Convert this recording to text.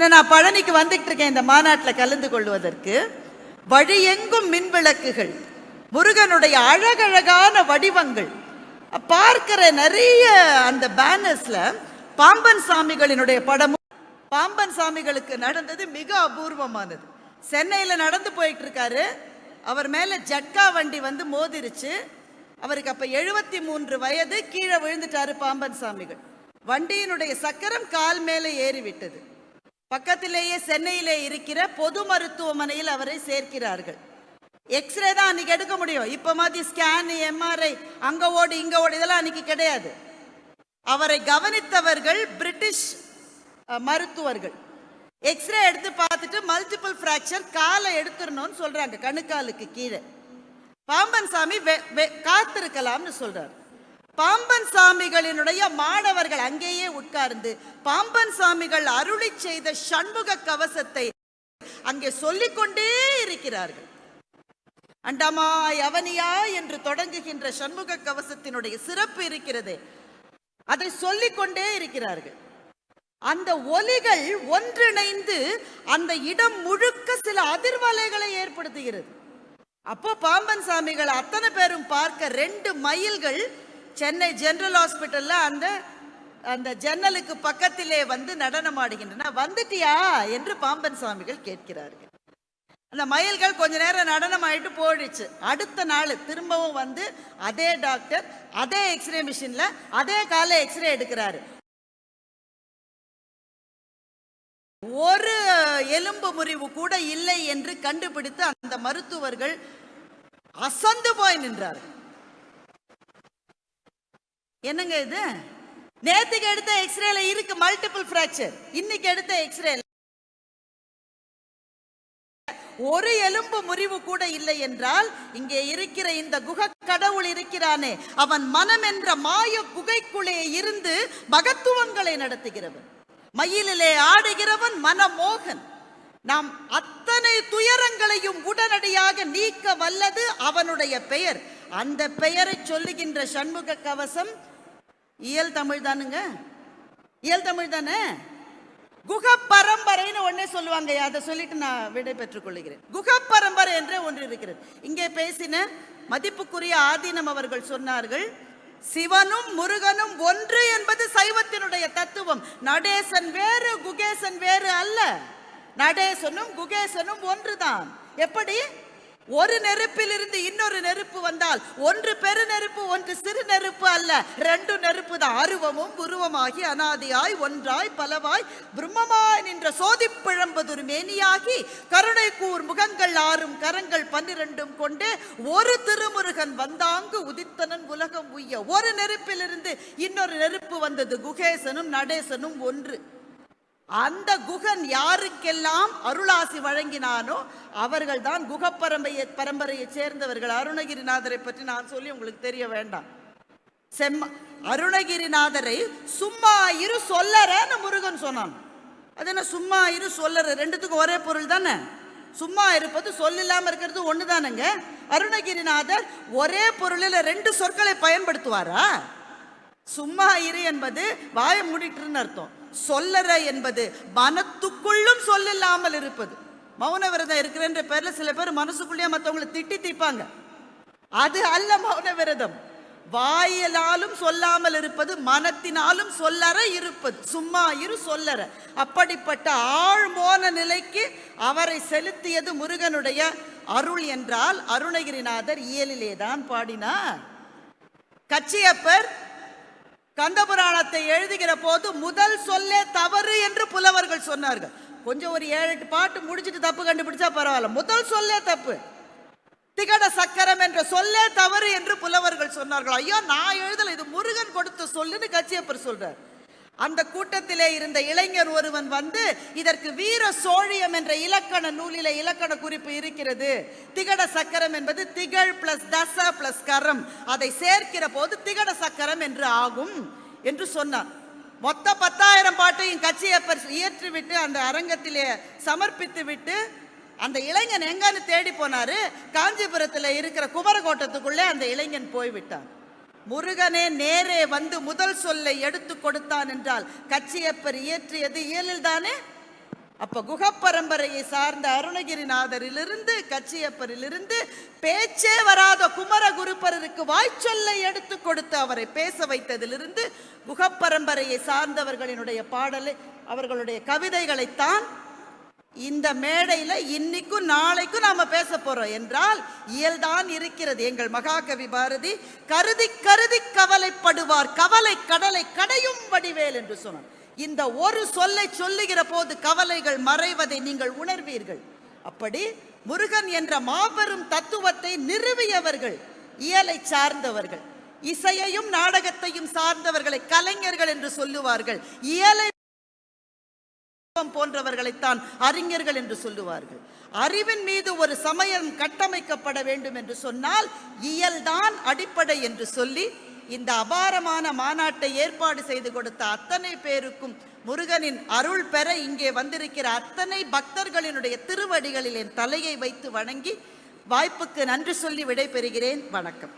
ஏன்னா நான் பழனிக்கு வந்துட்டு இருக்கேன் இந்த மாநாட்டில் கலந்து கொள்வதற்கு. வழியெங்கும் மின்விளக்குகள் முருகனுடைய அழகழகான வடிவங்கள். பார்க்கிற நிறைய அந்த பேனர்ஸில் பாம்பன் சாமிகளினுடைய படமும் பாம்பன் சாமிகளுக்கு நடந்தது மிக அபூர்வமானது. சென்னையில் நடந்து போயிட்டு இருக்காரு அவர் மேலே ஜட்கா வண்டி வந்து மோதிருச்சு. அவருக்கு அப்போ எழுபத்தி மூன்று வயது கீழே விழுந்துட்டாரு பாம்பன் சாமிகள். வண்டியினுடைய சக்கரம் கால் மேலே ஏறி விட்டது பக்கத்திலேயே சென்னையிலே இருக்கிற பொது மருத்துவமனையில் அவரை சேர்க்கிறார்கள். எக்ஸ்ரே தான் அன்றைக்கி எடுக்க முடியும். இப்போ மாதிரி ஸ்கேன் எம்ஆர்ஐ அங்கே ஓடு இங்கே ஓடு இதெல்லாம் அன்றைக்கி கிடையாது. அவரை கவனித்தவர்கள் பிரிட்டிஷ் மருத்துவர்கள். எக்ஸ்ரே எடுத்து பார்த்துட்டு மல்டிபிள் ஃப்ராக்சர் காலை எடுத்துடணும்னு சொல்கிறாங்க கணுக்காலுக்கு கீழே. பாம்பன் சாமி வெ- வெ- காத்திருக்கலாம்னு சொல்கிறார் பாம்பன் சாமிகளினுடைய மாணவர்கள் அங்கேயே உட்கார்ந்து பாம்பன் சாமிகள் அருளி செய்த சண்முக கவசத்தை அங்கே சொல்லிக்கொண்டே இருக்கிறார்கள். அண்டமா அவனியா என்று தொடங்குகின்ற சண்முக கவசத்தினுடைய சிறப்பு இருக்கிறதே. அதை சொல்லிக்கொண்டே இருக்கிறார்கள். அந்த ஒலிகள் ஒன்றிணைந்து அந்த இடம் முழுக்க சில அதிர்வலைகளை ஏற்படுத்துகிறது. அப்போ பாம்பன் சாமிகள் அத்தனை பேரும் பார்க்க ரெண்டு மயில்கள் சென்னை ஜென்ரல் ஹாஸ்பிட்டலில் அந்த அந்த ஜன்னலுக்கு பக்கத்திலே வந்து நடனமாடுகின்றன. வந்துட்டியா? என்று பாம்பன் சுவாமிகள் கேட்கிறார்கள். அந்த மயில்கள் கொஞ்ச நேரம் நடனம் ஆயிட்டு போயிடுச்சு. அடுத்த நாள் திரும்பவும் வந்து அதே டாக்டர் அதே எக்ஸ்ரே மிஷின்ல அதே கால எக்ஸ்ரே எடுக்கிறாரு. ஒரு எலும்பு முறிவு கூட இல்லை என்று கண்டுபிடித்து அந்த மருத்துவர்கள் அசந்து போய் நின்றார்கள். என்னங்க இது? நேத்துக்கு எடுத்த எக்ஸ்ரேல இருக்கு மல்டிபிள் பிராக்சர் இன்னைக்கு எடுத்த எக்ஸ்ரே ஒரு எலும்பு முறிவு கூட இல்லை என்றால் இங்கே இருக்கிற இந்த குக கடவுள் இருக்கிறானே. அவன் மனம் என்ற மாய குகைக்குள்ளே இருந்து மகத்துவங்களை நடத்துகிறவன். மயிலிலே ஆடுகிறவன் மனமோகன். நாம் அத்தனை துயரங்களையும் உடனடியாக நீக்க வல்லது அவனுடைய பெயர். அந்த பெயரை சொல்லுகின்ற சண்முக கவசம் இயல் தமிழ் தானுங்க? இயல் தமிழ் தானே? குக பரம்பரைன்னு ஒன்னே சொல்லுவாங்க. அதை சொல்லிட்டு நான் விடை பெற்றுக் கொள்கிறேன். குக பரம்பரை என்றே ஒன்று இருக்கிறது. இங்கே பேசின மதிப்புக்குரிய ஆதீனம் அவர்கள் சொன்னார்கள் சிவனும் முருகனும் ஒன்று என்பது சைவத்தினுடைய தத்துவம். நடேசன் வேறு குகேசன் வேறு அல்ல. நடேசனும் குகேசனும் ஒன்றுதான். எப்படி? ஒரு நெருப்பிலிருந்து இன்னொரு நெருப்பு வந்தால் ஒன்று பெரு நெருப்பு ஒன்று சிறு நெருப்பு அல்ல. ரெண்டு நெருப்பு தான். அருவமும் உருவமாகி அனாதியாய் ஒன்றாய் பலவாய் பிரம்மமாய் நின்ற சோதிப்பிழம்பதொரு மேனியாகி கருணை கூர் முகங்கள் ஆறும் கரங்கள் பன்னிரண்டும் கொண்டு ஒரு திருமுருகன் வந்தாங்கு உதித்தனன் உலகம் உய்ய. ஒரு நெருப்பிலிருந்து இன்னொரு நெருப்பு வந்தது குகேசனும் நடேசனும் ஒன்று. அந்த குகன் யாருக்கெல்லாம் அருளாசி வழங்கினானோ அவர்கள் தான் குகப்பரம்பையை பரம்பரையை சேர்ந்தவர்கள். அருணகிரிநாதரை பற்றி நான் சொல்லி உங்களுக்கு தெரிய வேண்டாம். செம்ம அருணகிரிநாதரை சும்மா இரு சொல்லறன்னு முருகன் சொன்னான். அது என்ன சும்மா இரு சொல்லற ரெண்டுத்துக்கும் ஒரே பொருள் தானே? சும்மா இருப்பது சொல் இல்லாம இருக்கிறது ஒன்று தானேங்க அருணகிரிநாதர் ஒரே பொருளில் ரெண்டு சொற்களை பயன்படுத்துவாரா? சும்மா இரு என்பது வாயை மூடிட்டுன்னு அர்த்தம். சொல்லற என்பது மனத்துக்குள்ளும் சொல்லில்லாமல் இருப்பது. மௌன விரதம் இருக்கிறன்ற பேர்ல சில பேர் மனசுக்குள்ளேயே மற்றவங்களை திட்டி தீப்பாங்க. அது அல்ல மௌன விரதம். வாயிலாலும் சொல்லாமல் இருப்பது மனத்தினாலும் சொல்லற இருப்பது. சும்மா இரு சொல்லற. அப்படிப்பட்ட ஆழ்மோன நிலைக்கு அவரை செலுத்தியது முருகனுடைய அருள் என்றால் அருணகிரிநாதர் இயலிலே தான் பாடினார். கச்சியப்பர் கந்தபுராணத்தை எழுதுகிற போது முதல் சொல்லே தவறு என்று புலவர்கள் சொன்னார்கள். கொஞ்சம் ஒரு ஏழு எட்டு பாட்டு முடிச்சுட்டு தப்பு கண்டுபிடிச்சா பரவாயில்ல. முதல் சொல்லே தப்பு. திகட சக்கரம் என்ற சொல்லே தவறு என்று புலவர்கள் சொன்னார்கள். ஐயோ நான் எழுதல இது முருகன் கொடுத்த சொல்லுன்னு கச்சியப்பர் சொல்றார். அந்த கூட்டத்திலே இருந்த இளைஞர் ஒருவன் வந்து இதற்கு வீர சோழியம் என்ற இலக்கண நூலில இலக்கண குறிப்பு இருக்கிறது. திகட சக்கரம் என்பது திகழ் பிளஸ் தச பிளஸ் கரம். அதை சேர்க்கிற போது திகட சக்கரம் என்று ஆகும் என்று சொன்னார். மொத்த பத்தாயிரம் பாட்டையும் கட்சியை இயற்றிவிட்டு அந்த அரங்கத்திலே சமர்ப்பித்து விட்டு அந்த இளைஞன் எங்கன்னு தேடி போனாரு. காஞ்சிபுரத்தில் இருக்கிற குமரகோட்டத்துக்குள்ளே அந்த இளைஞன் போய்விட்டான். முருகனே நேரே வந்து முதல் சொல்லை எடுத்து கொடுத்தான் என்றால் கச்சியப்பர் இயற்றியது இயலில் தானே அப்ப குகப்பரம்பரையை சார்ந்த அருணகிரிநாதரிலிருந்து கச்சியப்பரிலிருந்து பேச்சே வராத குமரகுருபரருக்கு வாய்ச்சொல்லை எடுத்து கொடுத்து அவரை பேச வைத்ததிலிருந்து குகப்பரம்பரையை சார்ந்தவர்களினுடைய பாடலை அவர்களுடைய கவிதைகளைத்தான் இந்த மேடையில இன்னைக்கும் நாளைக்கும் நாம பேச போறோம். என்றால் இயல்தான் இருக்கிறது. எங்கள் மகாகவி பாரதி கருதி கருதி கவலைப்படுவார். கவலை கடலை கடையும் வடிவேல் என்று சொன்னார். இந்த ஒரு சொல்லை சொல்லுகிற போது கவலைகள் மறைவதை நீங்கள் உணர்வீர்கள். அப்படி முருகன் என்ற மாபெரும் தத்துவத்தை நிறுவியவர்கள் இயலை சார்ந்தவர்கள் இசையையும் நாடகத்தையும் சார்ந்தவர்களை கலைஞர்கள் என்று சொல்லுவார்கள். இயலை தத்துவம் போன்றவர்களைத்தான் அறிஞர்கள் என்று சொல்லுவார்கள். அறிவின் மீது ஒரு சமயம் கட்டமைக்கப்பட வேண்டும் என்று சொன்னால் இயல்தான் அடிப்படை என்று சொல்லி இந்த அபாரமான மாநாட்டை ஏற்பாடு செய்து கொடுத்த அத்தனை பேருக்கும் முருகனின் அருள் பெற இங்கே வந்திருக்கிற அத்தனை பக்தர்களினுடைய திருவடிகளில் என் தலையை வைத்து வணங்கி வாய்ப்புக்கு நன்றி சொல்லி விடைபெறுகிறேன். வணக்கம்.